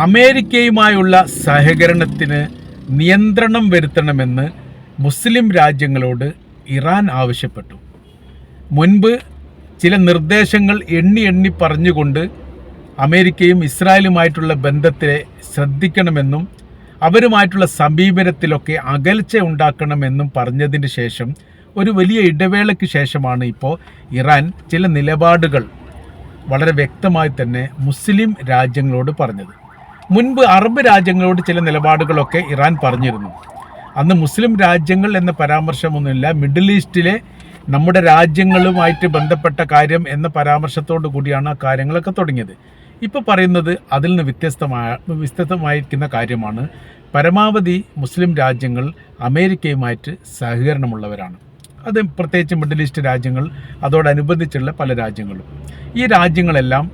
അമേരിക്കയുമായുള്ള സഹകരണത്തിന് നിയന്ത്രണം വരുത്തണമെന്ന് മുസ്ലിം രാജ്യങ്ങളോട് ഇറാൻ ആവശ്യപ്പെട്ടു. മുൻപ് ചില നിർദ്ദേശങ്ങൾ എണ്ണി എണ്ണി പറഞ്ഞുകൊണ്ട് അമേരിക്കയും ഇസ്രായേലുമായിട്ടുള്ള ബന്ധത്തെ ശ്രദ്ധിക്കണമെന്നും അവരുമായിട്ടുള്ള സമീപനത്തിലൊക്കെ അകൽച്ച ഉണ്ടാക്കണമെന്നും പറഞ്ഞതിന് ശേഷം ഒരു വലിയ ഇടവേളയ്ക്ക് ശേഷമാണ് ഇപ്പോൾ ഇറാൻ ചില നിലപാടുകൾ വളരെ വ്യക്തമായി തന്നെ മുസ്ലിം രാജ്യങ്ങളോട് പറഞ്ഞത്. മുൻപ് അറബ് രാജ്യങ്ങളോട് ചില നിലപാടുകളൊക്കെ ഇറാൻ പറഞ്ഞിരുന്നു. അന്ന് മുസ്ലിം രാജ്യങ്ങൾ എന്ന പരാമർശമൊന്നുമില്ല. മിഡിൽ ഈസ്റ്റിലെ നമ്മുടെ രാജ്യങ്ങളുമായിട്ട് ബന്ധപ്പെട്ട കാര്യം എന്ന പരാമർശത്തോടു കൂടിയാണ് ആ കാര്യങ്ങളൊക്കെ തുടങ്ങിയത്. ഇപ്പോൾ പറയുന്നത് അതിൽ നിന്ന് വ്യത്യസ്തമായ വ്യത്യസ്തമായിരിക്കുന്ന കാര്യമാണ്. പരമാവധി മുസ്ലിം രാജ്യങ്ങൾ അമേരിക്കയുമായിട്ട് സഹകരണമുള്ളവരാണ്. അത് പ്രത്യേകിച്ച് മിഡിൽ ഈസ്റ്റ് രാജ്യങ്ങൾ അതോടനുബന്ധിച്ചുള്ള പല രാജ്യങ്ങളും. ഈ രാജ്യങ്ങളെല്ലാം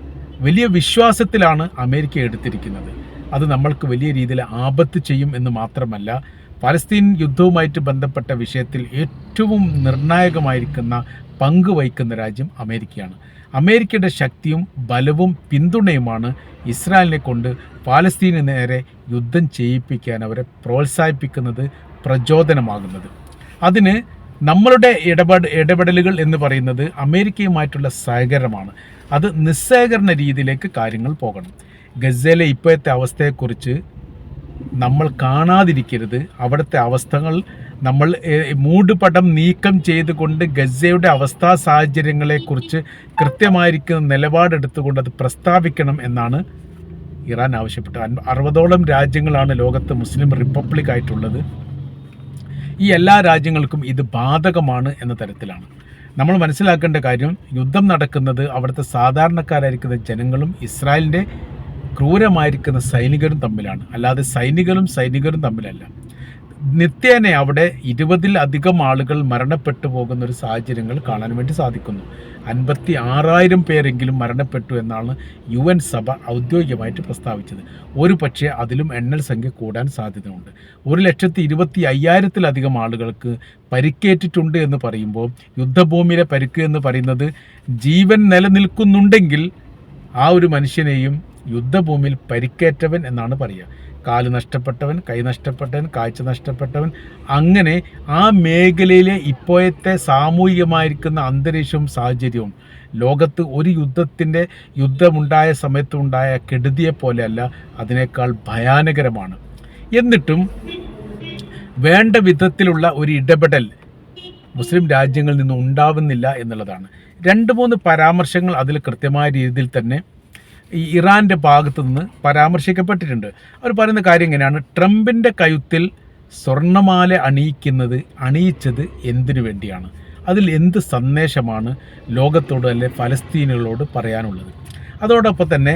വലിയ വിശ്വാസത്തിലാണ് അമേരിക്ക എടുത്തിരിക്കുന്നത്. അത് നമ്മൾക്ക് വലിയ രീതിയിൽ ആപത്ത് ചെയ്യും എന്ന് മാത്രമല്ല പലസ്തീൻ യുദ്ധവുമായിട്ട് ബന്ധപ്പെട്ട വിഷയത്തിൽ ഏറ്റവും നിർണായകമായിരിക്കുന്ന പങ്ക് വഹിക്കുന്ന രാജ്യം അമേരിക്കയാണ്. അമേരിക്കയുടെ ശക്തിയും ബലവും പിന്തുണയുമാണ് ഇസ്രായേലിനെ കൊണ്ട് പാലസ്തീന് നേരെ യുദ്ധം ചെയ്യിപ്പിക്കാൻ അവരെ പ്രോത്സാഹിപ്പിക്കുന്നത് പ്രചോദനമാകുന്നത്. അതിന് നമ്മളുടെ ഇടപെട ഇടപെടലുകൾ എന്ന് പറയുന്നത് അമേരിക്കയുമായിട്ടുള്ള സഹകരണമാണ്. അത് നിസ്സഹകരണ രീതിയിലേക്ക് കാര്യങ്ങൾ പോകണം. ഗസയിലെ ഇപ്പോഴത്തെ അവസ്ഥയെക്കുറിച്ച് നമ്മൾ കാണാതിരിക്കരുത്. അവിടുത്തെ അവസ്ഥകൾ നമ്മൾ മൂടുപടം നീക്കം ചെയ്തുകൊണ്ട് ഗസയുടെ അവസ്ഥാ സാഹചര്യങ്ങളെക്കുറിച്ച് കൃത്യമായിരിക്കുന്ന നിലപാടെടുത്തുകൊണ്ട് അത് പ്രസ്താവിക്കണം എന്നാണ് ഇറാൻ ആവശ്യപ്പെട്ടത്. അറുപതോളം രാജ്യങ്ങളാണ് ലോകത്ത് മുസ്ലിം റിപ്പബ്ലിക് ആയിട്ടുള്ളത് ഈ എല്ലാ രാജ്യങ്ങൾക്കും ഇത് ബാധകമാണ് എന്ന തരത്തിലാണ്. നമ്മൾ മനസ്സിലാക്കേണ്ട കാര്യം യുദ്ധം നടക്കുന്നത് അവിടുത്തെ സാധാരണക്കാരായിരിക്കുന്ന ജനങ്ങളും ഇസ്രായേലിന്റെ ക്രൂരമായിരിക്കുന്ന സൈനികരും തമ്മിലാണ്. അല്ലാതെ സൈനികരും സൈനികരും തമ്മിലല്ല. നിത്യേന അവിടെ ഇരുപതിൽ അധികം ആളുകൾ മരണപ്പെട്ടു പോകുന്ന ഒരു സാഹചര്യങ്ങൾ കാണാൻ വേണ്ടി സാധിക്കുന്നു. അൻപത്തി ആറായിരം പേരെങ്കിലും മരണപ്പെട്ടു എന്നാണ് യു എൻ സഭ ഔദ്യോഗികമായിട്ട് പ്രസ്താവിച്ചത്. ഒരു പക്ഷേ അതിലും എണ്ണൽ സംഖ്യ കൂടാൻ സാധ്യതയുണ്ട്. ഒരു ലക്ഷത്തി ഇരുപത്തി അയ്യായിരത്തിലധികം ആളുകൾക്ക് പരിക്കേറ്റിട്ടുണ്ട് എന്ന് പറയുമ്പോൾ യുദ്ധഭൂമിയിലെ പരിക്ക് എന്ന് പറയുന്നത് ജീവൻ നിലനിൽക്കുന്നുണ്ടെങ്കിൽ ആ ഒരു മനുഷ്യനെയും യുദ്ധഭൂമിയിൽ പരിക്കേറ്റവൻ എന്നാണ് പറയുക. കാൽ നഷ്ടപ്പെട്ടവൻ കൈ നഷ്ടപ്പെട്ടവൻ കാഴ്ച നഷ്ടപ്പെട്ടവൻ അങ്ങനെ ആ മേഖലയിലെ ഇപ്പോഴത്തെ സാമൂഹികമായിരിക്കുന്ന അന്തരീക്ഷവും സാഹചര്യവും ലോകത്ത് ഒരു യുദ്ധത്തിന്റെ യുദ്ധമുണ്ടായ സമയത്തുണ്ടായ കെടുതിയെ പോലെയല്ല അതിനേക്കാൾ ഭയാനകരമാണ്. എന്നിട്ടും വേണ്ട വിധത്തിലുള്ള ഒരു ഇടപെടൽ മുസ്ലിം രാജ്യങ്ങളിൽ നിന്ന് ഉണ്ടാവുന്നില്ല എന്നുള്ളതാണ്. രണ്ട് മൂന്ന് പരാമർശങ്ങൾ അതിൽ കൃത്യമായ രീതിയിൽ തന്നെ ഈ ഇറാന്റെ ഭാഗത്തു നിന്ന് പരാമർശിക്കപ്പെട്ടിട്ടുണ്ട്. അവർ പറയുന്ന കാര്യം എങ്ങനെയാണ് ട്രംപിന്റെ കഴുത്തിൽ സ്വർണമാല അണിയിക്കുന്നത് അണിയിച്ചത് എന്തിനു വേണ്ടിയാണ്? അതിൽ എന്ത് സന്ദേശമാണ് ലോകത്തോട് അല്ലെ ഫലസ്തീനുകളോട് പറയാനുള്ളത്? അതോടൊപ്പം തന്നെ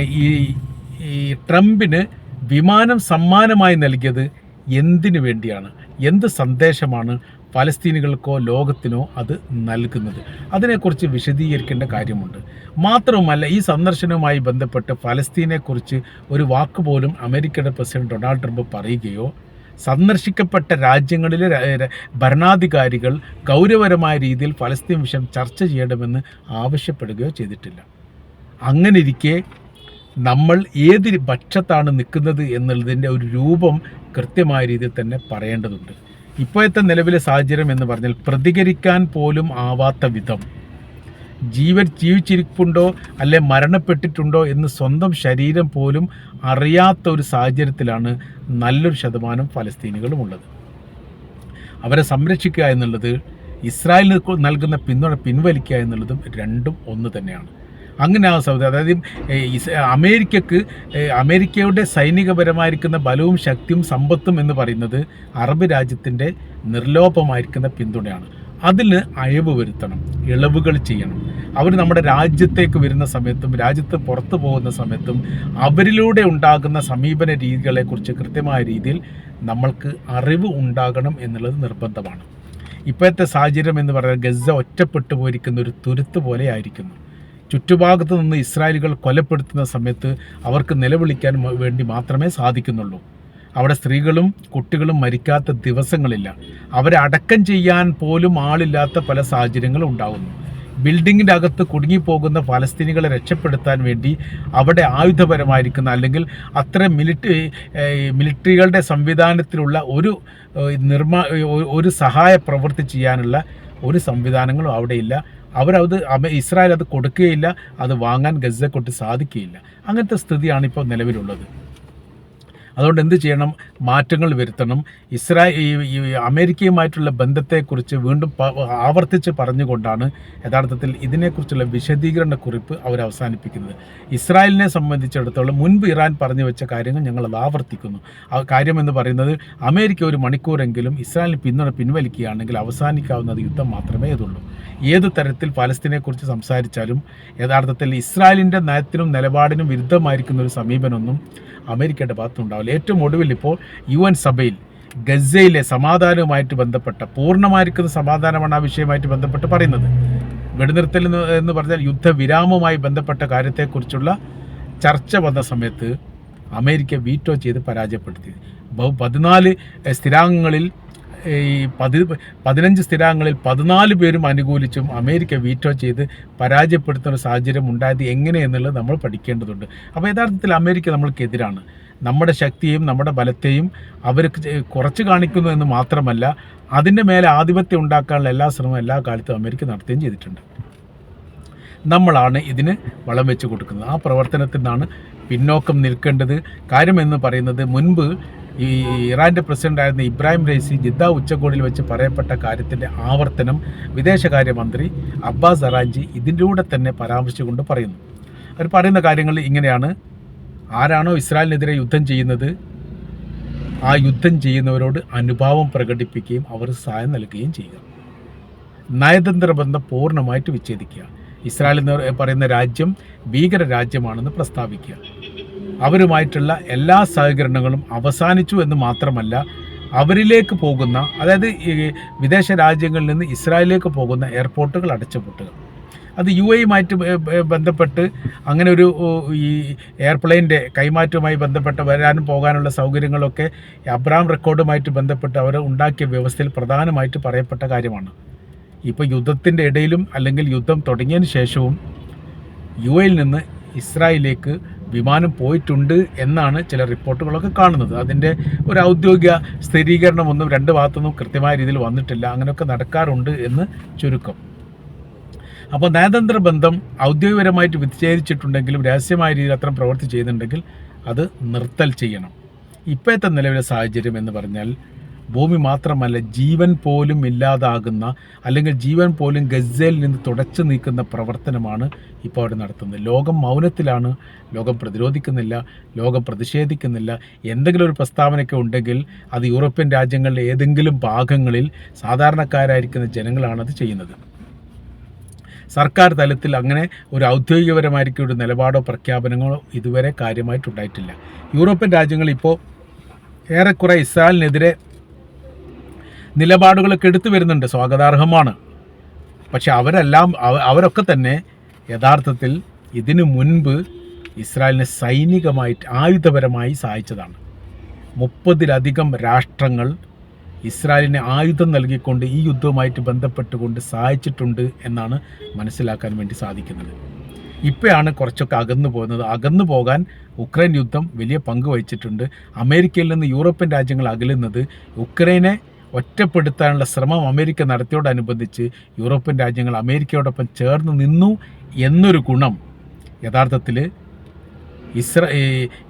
ഈ ഈ ട്രംപിന് വിമാനം സമ്മാനമായി നൽകിയത് എന്തിനു വേണ്ടിയാണ്? എന്ത് സന്ദേശമാണ് ഫലസ്തീനികൾക്കോ ലോകത്തിനോ അത് നൽകുന്നത്. അതിനെക്കുറിച്ച് വിശദീകരിക്കേണ്ട കാര്യമുണ്ട്. മാത്രവുമല്ല ഈ സന്ദർശനവുമായി ബന്ധപ്പെട്ട് ഫലസ്തീനെക്കുറിച്ച് ഒരു വാക്ക് പോലും അമേരിക്കയുടെ പ്രസിഡന്റ് ഡൊണാൾഡ് ട്രംപ് പറയുകയോ സന്ദർശിക്കപ്പെട്ട രാജ്യങ്ങളിലെ ഭരണാധികാരികൾ ഗൗരവപരമായ രീതിയിൽ ഫലസ്തീൻ വിഷയം ചർച്ച ചെയ്യണമെന്ന് ആവശ്യപ്പെടുകയോ ചെയ്തിട്ടില്ല. അങ്ങനെ ഇരിക്കെ നമ്മൾ ഏത് പക്ഷത്താണ് നിൽക്കുന്നത് എന്നുള്ളതിന്റെ ഒരു രൂപം കൃത്യമായ രീതിയിൽ തന്നെ പറയേണ്ടതുണ്ട്. ഇപ്പോഴത്തെ നിലവിലെ സാഹചര്യം എന്ന് പറഞ്ഞാൽ പ്രതികരിക്കാൻ പോലും ആവാത്ത വിധം. ജീവൻ ജീവിച്ചിരിപ്പുണ്ടോ അല്ലെ മരണപ്പെട്ടിട്ടുണ്ടോ എന്ന് സ്വന്തം ശരീരം പോലും അറിയാത്ത ഒരു സാഹചര്യത്തിലാണ് നല്ലൊരു ശതമാനം ഫലസ്തീനികളും ഉള്ളത്. അവരെ സംരക്ഷിക്കുക എന്നുള്ളത് ഇസ്രായേലിന് നൽകുന്ന പിന്തുണ പിൻവലിക്കുക എന്നുള്ളതും രണ്ടും ഒന്ന് തന്നെയാണ്. അങ്ങനെ ആ സൗദി. അതായത് അമേരിക്കക്ക് അമേരിക്കയുടെ സൈനികപരമായിരിക്കുന്ന ബലവും ശക്തിയും സമ്പത്തും എന്ന് പറയുന്നത് അറബ് രാജ്യത്തിന്റെ നിർലോഭമായിരിക്കുന്ന പിന്തുണയാണ്. അതിന് അയവ് വരുത്തണം ഇളവുകൾ ചെയ്യണം. അവർ നമ്മുടെ രാജ്യത്തേക്ക് വരുന്ന സമയത്തും രാജ്യത്ത് പുറത്തു പോകുന്ന സമയത്തും അവരിലൂടെ ഉണ്ടാകുന്ന സമീപന രീതികളെക്കുറിച്ച് കൃത്യമായ രീതിയിൽ നമ്മൾക്ക് അറിവ് ഉണ്ടാകണം എന്നുള്ളത് നിർബന്ധമാണ്. ഇപ്പോഴത്തെ സാഹചര്യം എന്ന് പറഞ്ഞാൽ ഗസ ഒറ്റപ്പെട്ടു പോയിരിക്കുന്ന ഒരു തുരുത്ത് പോലെ ആയിരിക്കുന്നു. ചുറ്റുഭാഗത്ത് നിന്ന് ഇസ്രായേലുകൾ കൊലപ്പെടുത്തുന്ന സമയത്ത് അവർക്ക് നിലവിളിക്കാൻ വേണ്ടി മാത്രമേ സാധിക്കുന്നുള്ളൂ. അവിടെ സ്ത്രീകളും കുട്ടികളും മരിക്കാത്ത ദിവസങ്ങളില്ല. അവരെ അടക്കം ചെയ്യാൻ പോലും ആളില്ലാത്ത പല സാഹചര്യങ്ങളും ഉണ്ടാകുന്നു ബിൽഡിങ്ങിന്റെ അകത്ത് കുടുങ്ങിപ്പോകുന്ന ഫലസ്തീനികളെ രക്ഷപ്പെടുത്താൻ വേണ്ടി അവിടെ ആയുധപരമായിരിക്കുന്ന അല്ലെങ്കിൽ അത്ര മിലിറ്ററി മിലിറ്ററികളുടെ സംവിധാനത്തിലുള്ള ഒരു നിർമ്മാ ഒരു- സഹായ പ്രവൃത്തി ചെയ്യാനുള്ള ഒരു സംവിധാനങ്ങളും അവിടെയില്ല അവരത് ഇസ്രായേൽ അത് കൊടുക്കുകയില്ല അത് വാങ്ങാൻ ഗസയെക്കൊണ്ട് സാധിക്കുകയില്ല. അങ്ങനത്തെ സ്ഥിതിയാണ് ഇപ്പോൾ നിലവിലുള്ളത്. അതുകൊണ്ട് എന്ത് ചെയ്യണം? മാറ്റങ്ങൾ വരുത്തണം. ഇസ്രായേൽ ഈ അമേരിക്കയുമായിട്ടുള്ള ബന്ധത്തെക്കുറിച്ച് വീണ്ടും ആവർത്തിച്ച് പറഞ്ഞുകൊണ്ടാണ് യഥാർത്ഥത്തിൽ ഇതിനെക്കുറിച്ചുള്ള വിശദീകരണ കുറിപ്പ് അവർ അവസാനിപ്പിക്കുന്നത്. ഇസ്രായേലിനെ സംബന്ധിച്ചിടത്തോളം മുൻപ് ഇറാൻ പറഞ്ഞു വെച്ച കാര്യങ്ങൾ ഞങ്ങൾ അത് ആവർത്തിക്കുന്നു. ആ കാര്യമെന്ന് പറയുന്നത് അമേരിക്ക ഒരു മണിക്കൂറെങ്കിലും ഇസ്രായേലിന് പിന്തുണ പിൻവലിക്കുകയാണെങ്കിൽ അവസാനിക്കാവുന്നത് യുദ്ധം മാത്രമേ ഇതുള്ളൂ ഏത് തരത്തിൽ ഫലസ്തീനെക്കുറിച്ച് സംസാരിച്ചാലും യഥാർത്ഥത്തിൽ ഇസ്രായേലിന്റെ നയത്തിനും നിലപാടിനും വിരുദ്ധമായിരിക്കുന്ന ഒരു സമീപനമൊന്നും അമേരിക്കയുടെ ഭാഗത്തുണ്ടാവില്ല ഏറ്റവും ഒടുവിൽ ഇപ്പോൾ യു എൻ സഭയിൽ ഗസയിലെ സമാധാനവുമായിട്ട് ബന്ധപ്പെട്ട പൂർണമായിരിക്കുന്ന സമാധാനമാണ് ആ വിഷയമായിട്ട് ബന്ധപ്പെട്ട് പറയുന്നത്. വെടിനിർത്തൽ എന്ന് പറഞ്ഞാൽ യുദ്ധവിരാമവുമായി ബന്ധപ്പെട്ട കാര്യത്തെക്കുറിച്ചുള്ള ചർച്ച വന്ന സമയത്ത് അമേരിക്ക വീറ്റോ ചെയ്ത് പരാജയപ്പെടുത്തി. പതിനാല് സ്ഥിരാംഗങ്ങളിൽ ഈ പതി പതിനഞ്ച് സ്ഥിരാംഗങ്ങളിൽ പതിനാല് പേരും അനുകൂലിച്ചും അമേരിക്ക വീറ്റോ ചെയ്ത് പരാജയപ്പെടുത്തുന്ന ഒരു സാഹചര്യം ഉണ്ടായത് എങ്ങനെയെന്നുള്ളത് നമ്മൾ പഠിക്കേണ്ടതുണ്ട്. അപ്പോൾ യഥാർത്ഥത്തിൽ അമേരിക്ക നമ്മൾക്കെതിരാണ്. നമ്മുടെ ശക്തിയും നമ്മുടെ ബലത്തെയും അവർ കുറച്ച് കാണിക്കുന്നു എന്ന് മാത്രമല്ല അതിന്റെ മേലെ ആധിപത്യം ഉണ്ടാക്കാനുള്ള എല്ലാ ശ്രമവും എല്ലാ കാലത്തും അമേരിക്ക നടത്തുകയും ചെയ്തിട്ടുണ്ട്. നമ്മളാണ് ഇതിന് വളം വെച്ച് കൊടുക്കുന്നത്. ആ പ്രവർത്തനത്തിൽ നിന്നാണ് പിന്നോക്കം നിൽക്കേണ്ടത്. കാര്യമെന്ന് പറയുന്നത് മുൻപ് ഈ ഇറാന്റെ പ്രസിഡന്റായിരുന്ന ഇബ്രാഹിം റൈസി ജിദ്ദ ഉച്ചകോടിയിൽ വെച്ച് പറയപ്പെട്ട കാര്യത്തിന്റെ ആവർത്തനം വിദേശകാര്യമന്ത്രി അബ്ബാസ് അറാഞ്ചി ഇതിലൂടെ തന്നെ പരാമർശിച്ചുകൊണ്ട് പറയുന്നു. അവർ പറയുന്ന കാര്യങ്ങൾ ഇങ്ങനെയാണ്. ആരാണോ ഇസ്രായേലിനെതിരെ യുദ്ധം ചെയ്യുന്നത് ആ യുദ്ധം ചെയ്യുന്നവരോട് അനുഭാവം പ്രകടിപ്പിക്കുകയും അവർ സഹായം നൽകുകയും ചെയ്യുക. നയതന്ത്ര ബന്ധം പൂർണമായിട്ട് വിച്ഛേദിക്കുക. ഇസ്രായേൽ എന്ന് പറയുന്ന രാജ്യം ഭീകര രാജ്യമാണെന്ന് പ്രസ്താവിക്കുക. അവരുമായിട്ടുള്ള എല്ലാ സഹകരണങ്ങളും അവസാനിച്ചു എന്ന് മാത്രമല്ല അവരിലേക്ക് പോകുന്ന അതായത് ഈ വിദേശ രാജ്യങ്ങളിൽ നിന്ന് ഇസ്രായേലിലേക്ക് പോകുന്ന എയർപോർട്ടുകൾ അടച്ചുപൂട്ടുക. അത് യു എയുമായിട്ട് ബന്ധപ്പെട്ട് അങ്ങനെ ഒരു ഈ എയർപ്ലെയിന്റെ കൈമാറ്റവുമായി ബന്ധപ്പെട്ട് വരാനും പോകാനുള്ള സൗകര്യങ്ങളൊക്കെ അബ്രാം റെക്കോർഡുമായിട്ട് ബന്ധപ്പെട്ട് അവർ ഉണ്ടാക്കിയ വ്യവസ്ഥയിൽ പ്രധാനമായിട്ട് പറയപ്പെട്ട കാര്യമാണ്. ഇപ്പോൾ യുദ്ധത്തിന്റെ ഇടയിലും അല്ലെങ്കിൽ യുദ്ധം തുടങ്ങിയതിന് ശേഷവും യു എയിൽ നിന്ന് ഇസ്രായേലിലേക്ക് വിമാനം പോയിട്ടുണ്ട് എന്നാണ് ചില റിപ്പോർട്ടുകളൊക്കെ കാണുന്നത്. അതിന്റെ ഒരു ഔദ്യോഗിക സ്ഥിരീകരണമൊന്നും രണ്ട് ഭാഗത്തുനിന്നും കൃത്യമായ രീതിയിൽ വന്നിട്ടില്ല. അങ്ങനെയൊക്കെ നടക്കാറുണ്ട് എന്ന് ചുരുക്കം. അപ്പോൾ നയതന്ത്ര ബന്ധം ഔദ്യോഗികപരമായിട്ട് വിച്ഛേദിച്ചിട്ടുണ്ടെങ്കിലും രഹസ്യമായ രീതിയിൽ അത്തരം പ്രവൃത്തി ചെയ്യുന്നുണ്ടെങ്കിൽ അത് നിർത്തൽ ചെയ്യണം. ഇപ്പോഴത്തെ നിലവിലെ സാഹചര്യം എന്ന് പറഞ്ഞാൽ ഭൂമി മാത്രമല്ല ജീവൻ പോലും ഇല്ലാതാകുന്ന അല്ലെങ്കിൽ ജീവൻ പോലും ഗസയിൽ നിന്ന് തുടച്ചു നീക്കുന്ന പ്രവർത്തനമാണ് ഇപ്പോൾ അവിടെ നടത്തുന്നത്. ലോകം മൗനത്തിലാണ് ലോകം പ്രതിരോധിക്കുന്നില്ല ലോകം പ്രതിഷേധിക്കുന്നില്ല. എന്തെങ്കിലും ഒരു പ്രസ്താവനയൊക്കെ ഉണ്ടെങ്കിൽ അത് യൂറോപ്യൻ രാജ്യങ്ങളിലെ ഏതെങ്കിലും ഭാഗങ്ങളിൽ സാധാരണക്കാരായിരിക്കുന്ന അത് ചെയ്യുന്നത്. സർക്കാർ തലത്തിൽ അങ്ങനെ ഒരു ഔദ്യോഗികപരമായിരിക്കും ഒരു നിലപാടോ പ്രഖ്യാപനങ്ങളോ ഇതുവരെ കാര്യമായിട്ടുണ്ടായിട്ടില്ല. യൂറോപ്യൻ രാജ്യങ്ങൾ ഇപ്പോൾ ഏറെക്കുറെ ഇസ്രായേലിനെതിരെ നിലപാടുകളൊക്കെ എടുത്തു വരുന്നുണ്ട്. സ്വാഗതാർഹമാണ്. പക്ഷെ അവരെല്ലാം അവ- അവരൊക്കെ തന്നെ യഥാർത്ഥത്തിൽ ഇതിനു മുൻപ് ഇസ്രായേലിനെ സൈനികമായിട്ട് ആയുധപരമായി സഹായിച്ചതാണ്. മുപ്പതിലധികം രാഷ്ട്രങ്ങൾ ഇസ്രായേലിന് ആയുധം നൽകിക്കൊണ്ട് ഈ യുദ്ധവുമായിട്ട് ബന്ധപ്പെട്ടുകൊണ്ട് സഹായിച്ചിട്ടുണ്ട് എന്നാണ് മനസ്സിലാക്കാൻ വേണ്ടി സാധിക്കുന്നത്. ഇപ്പോഴാണ് കുറച്ചൊക്കെ അകന്നു പോകുന്നത്. അകന്നു പോകാൻ ഉക്രൈൻ യുദ്ധം വലിയ പങ്ക് വഹിച്ചിട്ടുണ്ട്. അമേരിക്കയിൽ നിന്ന് യൂറോപ്യൻ രാജ്യങ്ങൾ അകലുന്നത് ഉക്രൈനെ ഒറ്റപ്പെടുത്താനുള്ള ശ്രമം അമേരിക്ക നടത്തിയോടനുബന്ധിച്ച് യൂറോപ്യൻ രാജ്യങ്ങൾ അമേരിക്കയോടൊപ്പം ചേർന്ന് നിന്നു എന്നൊരു ഗുണം. യഥാർത്ഥത്തിൽ ഇസ്ര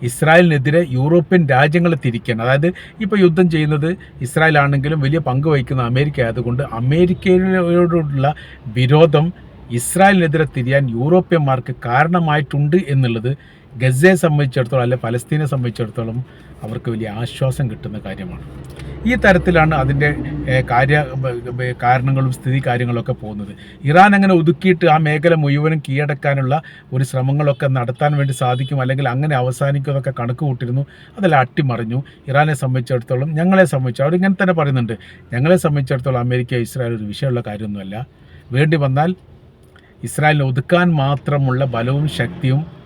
ഇസ്രായേലിനെതിരെ യൂറോപ്യൻ രാജ്യങ്ങൾ തിരിക്കണം. അതായത് ഇപ്പോൾ യുദ്ധം ചെയ്യുന്നത് ഇസ്രായേൽ ആണെങ്കിലും വലിയ പങ്ക് വഹിക്കുന്ന അമേരിക്ക ആയതുകൊണ്ട് അമേരിക്കയോടുള്ള വിരോധം ഇസ്രായേലിനെതിരെ തിരിയാൻ യൂറോപ്യന്മാർക്ക് കാരണമായിട്ടുണ്ട് എന്നുള്ളത് ഗസയെ സംബന്ധിച്ചിടത്തോളം അല്ലെ പലസ്തീനെ സംബന്ധിച്ചിടത്തോളം അവർക്ക് വലിയ ആശ്വാസം കിട്ടുന്ന കാര്യമാണ്. ഈ തരത്തിലാണ് അതിന്റെ കാര്യ കാരണങ്ങളും സ്ഥിതി കാര്യങ്ങളൊക്കെ പോകുന്നത്. ഇറാൻ അങ്ങനെ ഒതുക്കിയിട്ട് ആ മേഖല മുഴുവനും കീഴടക്കാനുള്ള ഒരു ശ്രമങ്ങളൊക്കെ നടത്താൻ വേണ്ടി സാധിക്കും അല്ലെങ്കിൽ അങ്ങനെ അവസാനിക്കുമെന്നൊക്കെ കണക്ക് കൂട്ടിരുന്നു അതെല്ലാം അട്ടിമറിഞ്ഞു. ഇറാനെ സംബന്ധിച്ചിടത്തോളം ഞങ്ങളെ സംബന്ധിച്ചു അവർ ഇങ്ങനെ തന്നെ പറയുന്നുണ്ട് ഞങ്ങളെ സംബന്ധിച്ചിടത്തോളം അമേരിക്ക ഇസ്രായേൽ ഒരു വിഷയമുള്ള കാര്യമൊന്നുമല്ല. വേണ്ടി വന്നാൽ ഇസ്രായേലിനെ ഒതുക്കാൻ മാത്രമുള്ള ബലവും ശക്തിയും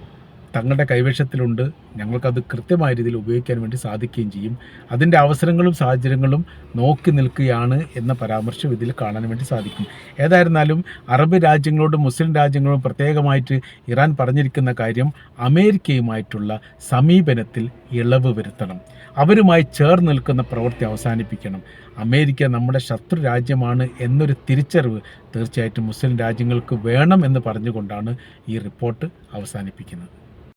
തങ്ങളുടെ കൈവശത്തിലുണ്ട്. ഞങ്ങൾക്കത് കൃത്യമായ രീതിയിൽ ഉപയോഗിക്കാൻ വേണ്ടി സാധിക്കുകയും ചെയ്യും. അതിന്റെ അവസരങ്ങളും സാഹചര്യങ്ങളും നോക്കി നിൽക്കുകയാണ് എന്ന പരാമർശം ഇതിൽ കാണാൻ വേണ്ടി സാധിക്കും. ഏതായിരുന്നാലും അറബ് രാജ്യങ്ങളോടും മുസ്ലിം രാജ്യങ്ങളോടും പ്രത്യേകമായിട്ട് ഇറാൻ പറഞ്ഞിരിക്കുന്ന കാര്യം അമേരിക്കയുമായിട്ടുള്ള സമീപനത്തിൽ ഇളവ് വരുത്തണം. അവരുമായി ചേർന്ന് നിൽക്കുന്ന പ്രവൃത്തി അവസാനിപ്പിക്കണം. അമേരിക്ക നമ്മുടെ ശത്രു രാജ്യമാണ് എന്നൊരു തിരിച്ചറിവ് തീർച്ചയായിട്ടും മുസ്ലിം രാജ്യങ്ങൾക്ക് വേണം എന്ന് പറഞ്ഞുകൊണ്ടാണ് ഈ റിപ്പോർട്ട് അവസാനിപ്പിക്കുന്നത്.